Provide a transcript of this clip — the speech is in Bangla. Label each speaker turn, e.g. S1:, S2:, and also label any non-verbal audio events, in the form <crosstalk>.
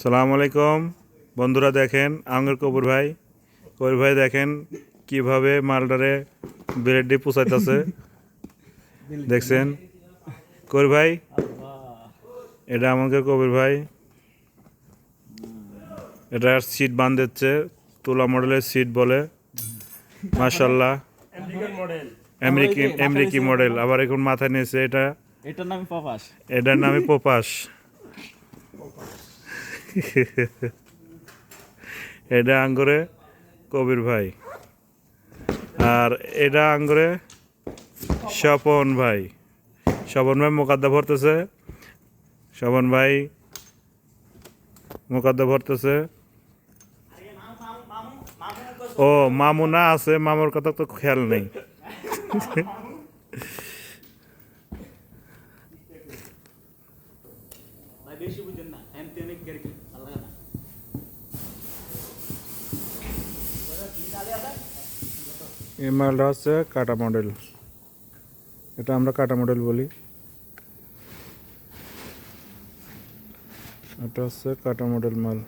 S1: সালাম আলাইকুম। বন্ধুরা দেখেন আঙ্গুর কবুর ভাই। কবির ভাই দেখেন কীভাবে মালডারে ব্রেড পুষাইতেছে। দেখছেন? কবির ভাই এটা আমাকে কবির ভাই। এটা সিট বাঁধেছে তুলা মডেলের সিট বলে। মাশাল্লাহ আমেরিকি আমেরিকি মডেল আবার এখন মাথায় নিয়েছে এটা
S2: এটার নাম পাপাস।
S1: এটার নামে পোপাস। <laughs> এটা আঙ্গুরে কবির ভাই। আর এটা আঙ্গুরে স্বপন ভাই। স্বপন ভাই মোকাদ্দা ভরতেছে। স্বপন ভাই মোকাদ্দা ভরতেছে। ও মামু না আছে, মামুর কথা তো খেয়াল নেই।
S2: বেশি বুঝেন না
S1: এই মালটা হচ্ছে কাটা মডেল। এটা আমরা কাটা মডেল বলি। এটা হচ্ছে কাটা মডেল মাল।